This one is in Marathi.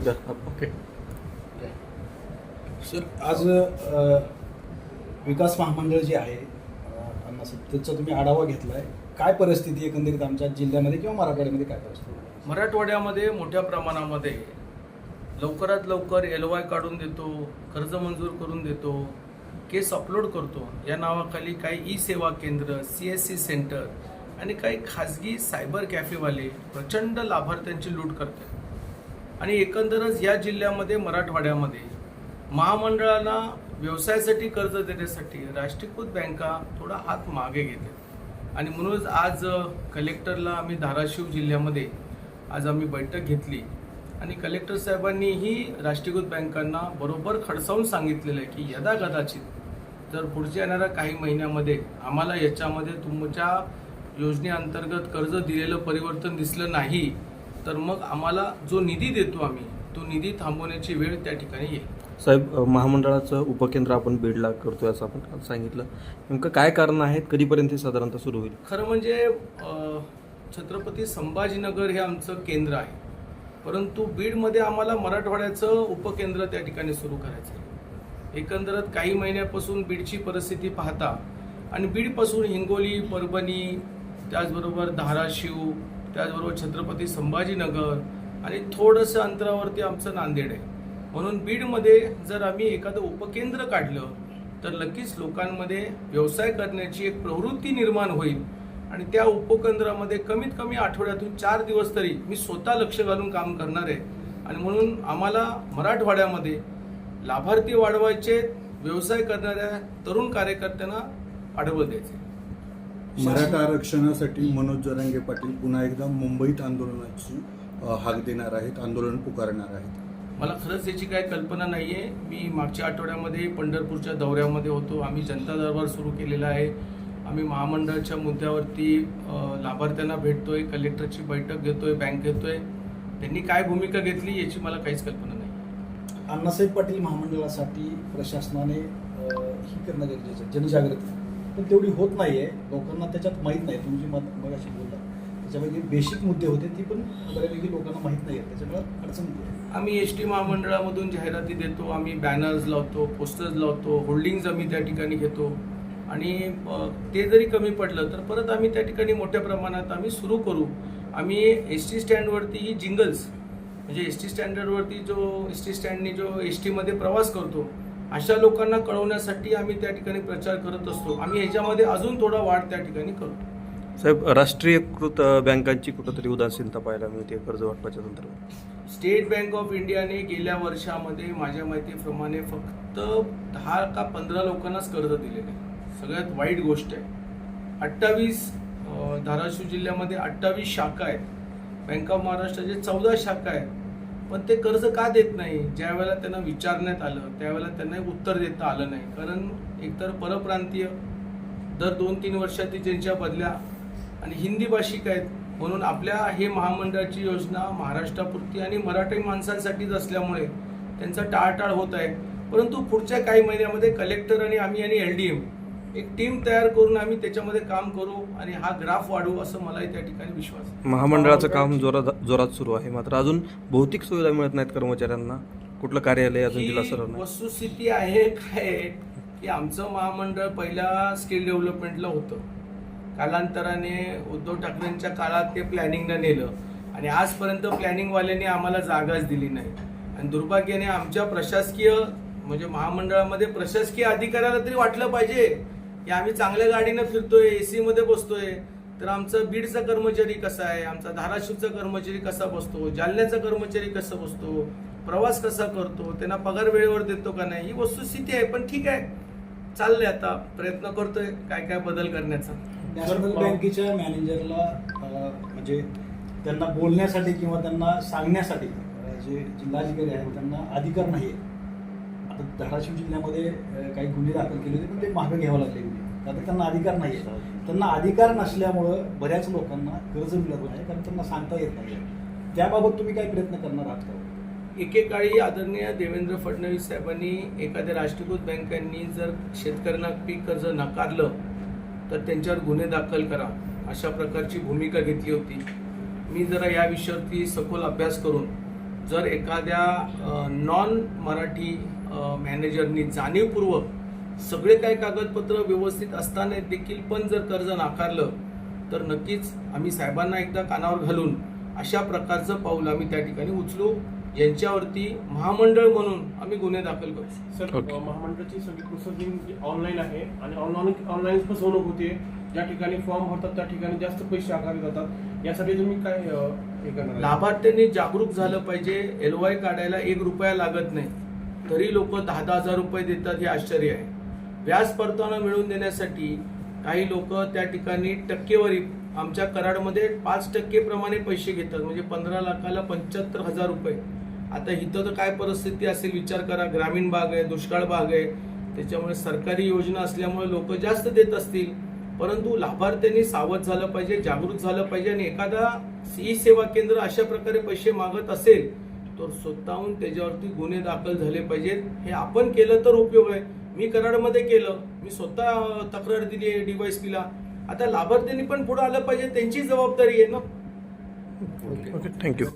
ओके सर आज विकास महामंडळ जे आहे त्याचा तुम्ही आढावा घेतलाय. काय परिस्थिती एकंदरीत आमच्या जिल्ह्यामध्ये किंवा मराठवाड्यामध्ये काय परिस्थिती आहे? मराठवाड्यामध्ये मोठ्या प्रमाणामध्ये लवकरात लवकर एल वाय काढून देतो कर्ज मंजूर करून देतो केस अपलोड करतो. या नावाखाली काही ई सेवा केंद्र सी एस सी सेंटर आणि काही खाजगी सायबर कॅफेवाले प्रचंड लाभार्थ्यांची लूट करतात. आणि एकंदरच या जिल्ह्यामध्ये मराठवाड्यामध्ये महामंडळाला व्यवसायासाठी कर्ज देण्यासाठी राष्ट्रीयकृत बँका थोडा हात मागे घेतात. आणि म्हणूनच आज कलेक्टरला आम्ही धाराशिव जिल्ह्यामध्ये आज आम्ही बैठक घेतली. आणि कलेक्टर साहेबांनीही राष्ट्रीयकृत बँकांना बरोबर खडसावून सांगितलेलं आहे की यदा कदाचित जर पुढच्या येणाऱ्या काही महिन्यामध्ये आम्हाला याच्यामध्ये तुमच्या योजनेअंतर्गत कर्ज दिलेलं परिवर्तन दिसलं नाही तर मग आम्हाला जो निधी देतो आम्ही तो निधी थांबवण्याची वेळ त्या ठिकाणी येईल. साहेब महामंडळाचं उपकेंद्र आपण बीडला करतोय असं आपण सांगितलं. नेमकं काय कारण आहेत? कधीपर्यंत हे साधारणतः सुरू होईल? खरं म्हणजे छत्रपती संभाजीनगर हे आमचं केंद्र आहे. परंतु बीडमध्ये आम्हाला मराठवाड्याचं उपकेंद्र त्या ठिकाणी सुरू करायचं आहे. एकंदरत काही महिन्यापासून बीडची परिस्थिती पाहता आणि बीडपासून हिंगोली परभणी त्याचबरोबर धाराशिव त्याचबरोबर छत्रपती संभाजीनगर आणि थोडंसं अंतरावरती आमचं नांदेड आहे. म्हणून बीडमध्ये जर आम्ही एखादं उपकेंद्र काढलं तर नक्कीच लोकांमध्ये व्यवसाय करण्याची एक प्रवृत्ती निर्माण होईल. आणि त्या उपकेंद्रामध्ये कमीत कमी आठवड्यातून चार दिवस तरी मी स्वतः लक्ष घालून काम करणार आहे. आणि म्हणून आम्हाला मराठवाड्यामध्ये लाभार्थी वाढवायचे व्यवसाय करणाऱ्या तरुण कार्यकर्त्यांना पाठबळ द्यायचे. मराठा आरक्षणासाठी मनोज जरांगे पाटील पुन्हा एकदा मुंबईत आंदोलनाची हाक देणार आहेत आंदोलन पुकारणार आहेत. मला खरंच याची काही कल्पना नाही आहे मी मागच्या आठवड्यामध्ये पंढरपूरच्या दौऱ्यामध्ये होतो. आम्ही जनता दरबार सुरू केलेला आहे. आम्ही महामंडळाच्या मुद्द्यावरती लाभार्थ्यांना भेटतोय कलेक्टरची बैठक घेतोय बँक घेतोय. त्यांनी काय भूमिका घेतली याची मला काहीच कल्पना नाही अण्णासाहेब पाटील महामंडळासाठी प्रशासनाने ही करणं गरजेचं आहे. जनजागृती. पण तेवढी होत नाही आहे लोकांना त्याच्यात माहीत नाही. तुमची मत मग अशी बोलला त्याच्यामध्ये बेसिक मुद्दे होते ती पण बऱ्यापैकी लोकांना माहीत नाही आहेत त्याच्यामुळे अडचण येते. आम्ही एस टी महामंडळामधून जाहिराती देतो आम्ही बॅनर्स लावतो पोस्टर्स लावतो होल्डिंग्ज आम्ही त्या ठिकाणी घेतो. आणि ते जरी कमी पडलं तर परत आम्ही त्या ठिकाणी मोठ्या प्रमाणात आम्ही सुरू करू. आम्ही एस टी स्टँडवरती ही जिंगल्स म्हणजे एस टी स्टँडर्डवरती जो एस टी स्टँडनी जो एस टीमध्ये प्रवास करतो अशा लोकांना कळवण्यासाठी आम्ही त्या ठिकाणी प्रचार करत असतो. आम्ही ह्याच्यामध्ये अजून थोडा वाढ त्या ठिकाणी करतो साहेब राष्ट्रीयकृत बँकांची कुठंतरी उदासीनता पाहायला मिळते कर्ज वाटपाच्या संदर्भात? स्टेट बँक ऑफ इंडियाने गेल्या वर्षामध्ये माझ्या माहितीप्रमाणे फक्त दहा का पंधरा लोकांनाच कर्ज दिलेलं. आहे सगळ्यात वाईट गोष्ट आहे. अठ्ठावीस धाराशिव जिल्ह्यामध्ये अठ्ठावीस शाखा आहेत. बँक ऑफ महाराष्ट्राचे चौदा शाखा आहेत. पण ते कर्ज का देत नाही? ज्या वेळेला त्यांना विचारण्यात आलं त्यावेळेला त्यांना उत्तर देता आलं नाही. कारण एकतर परप्रांतीय दर दोन तीन वर्षात ज्यांच्या बदल्या आणि हिंदी भाषिक आहेत म्हणून आपल्या हे महामंडळाची योजना महाराष्ट्रापुरती आणि मराठी माणसांसाठीच असल्यामुळे त्यांचा टाळटाळ होत आहे. परंतु पुढच्या काही महिन्यामध्ये कलेक्टर आणि आम्ही आणि एल डी एम एक टीम तयार करून आम्ही त्याच्यामध्ये काम करू आणि हा ग्राफ वाढवू असं मला त्या ठिकाणी विश्वास आहे. महामंडळाचं काम जोरात जोरात सुरू आहे. मात्र अजून भौतिक सुविधा मिळत नाहीत कर्मचाऱ्यांना. कुठलं कार्यालय अजून जिल्हा सर वस्तुस्थिती आहे काय? की आमचं महामंडळ पहिल्या स्किल डेव्हलपमेंटला होतं. कालांतराने उद्धव ठाकरेंच्या काळात ते प्लॅनिंगनं नेलं. आणि आजपर्यंत प्लॅनिंगवाल्यांनी आम्हाला जागाच दिली नाही. आणि दुर्भाग्याने आमच्या प्रशासकीय म्हणजे महामंडळामध्ये प्रशासकीय अधिकाऱ्याला तरी वाटलं पाहिजे. की आम्ही चांगल्या गाडीनं फिरतोय एसी मध्ये बसतोय. तर आमचा बीडचा कर्मचारी कसा आहे? आमचा धाराशिवचा कर्मचारी कसा बसतो? जालन्याचा कर्मचारी कसा बसतो? प्रवास कसा करतो? त्यांना पगार वेळेवर देतो का नाही? ही वस्तुस्थिती आहे पण ठीक आहे. चाललंय आता. प्रयत्न करतोय काय काय बदल करण्याचा. नॅशनल बँकेच्या मॅनेजरला म्हणजे त्यांना बोलण्यासाठी किंवा त्यांना सांगण्यासाठी जे जिल्हाधिकारी आहेत त्यांना अधिकार नाही आहे आता धाराशिव जिल्ह्यामध्ये काही गुन्हे दाखल केले होते पण ते मागं घ्यावं लागले गुन्हे. आता त्यांना अधिकार नाही आहे त्यांना अधिकार नसल्यामुळं बऱ्याच लोकांना कर्ज मिळत नाही कारण त्यांना सांगता येत नाही त्याबाबत तुम्ही काय प्रयत्न करणार आहात का? एकेकाळी आदरणीय देवेंद्र फडणवीस साहेबांनी एखाद्या राष्ट्रीयकृत बँकांनी जर शेतकऱ्यांना पीक कर्ज नाकारलं तर त्यांच्यावर गुन्हे दाखल करा अशा प्रकारची भूमिका घेतली होती. मी जरा या विषयावरती सखोल अभ्यास करून जर एखाद्या नॉन मराठी मॅनेजरनी जाणीवपूर्वक सगळे काही कागदपत्र व्यवस्थित असताना देखील पण जर कर्ज नाकारलं तर नक्कीच आम्ही साहेबांना एकदा कानावर घालून अशा प्रकारचं पाऊल आम्ही त्या ठिकाणी उचलू. यांच्यावरती महामंडळ म्हणून आम्ही गुन्हे दाखल करू. सर महामंडळाची सगळी प्रोसेसिंग ऑनलाईन आहे आणि ऑनलाईन ऑनलाईन फसवणूक होते. ज्या ठिकाणी फॉर्म भरतात त्या ठिकाणी जास्त पैसे आकारले जातात. यासाठी तुम्ही काय हे करणार? लाभार्थ्यांनी जागरूक झालं पाहिजे. एल वाय काढायला एक रुपया लागत नाही. तरी लोक दहा दहा हजार रुपये देतात हे आश्चर्य आहे. व्याज परतावा मिळवून देण्यासाठी काही लोक त्या ठिकाणी टक्केवारी आमच्या कराडमध्ये पाच टक्के प्रमाणे पैसे घेतात. म्हणजे पंधरा लाखाला पंच्याहत्तर हजार रुपये. आता इथं तर काय परिस्थिती असेल विचार करा. ग्रामीण भाग आहे दुष्काळ भाग आहे. त्याच्यामुळे सरकारी योजना असल्यामुळे लोक जास्त देत असतील. परंतु लाभार्थ्यांनी सावध झालं पाहिजे जागृत झालं पाहिजे आणि एखादा ई सेवा केंद्र अशा प्रकारे पैसे मागत असेल तर स्वतःहून त्याच्यावरती गुन्हे दाखल झाले पाहिजेत. हे आपण केलं तर उपयोग आहे. मी कराडमध्ये केलं. मी स्वतः तक्रार दिली आहे डीवायसपीला आता लाभार्थ्यांनी पण पुढे आलं पाहिजे. त्यांची जबाबदारी आहे ना. Okay thank you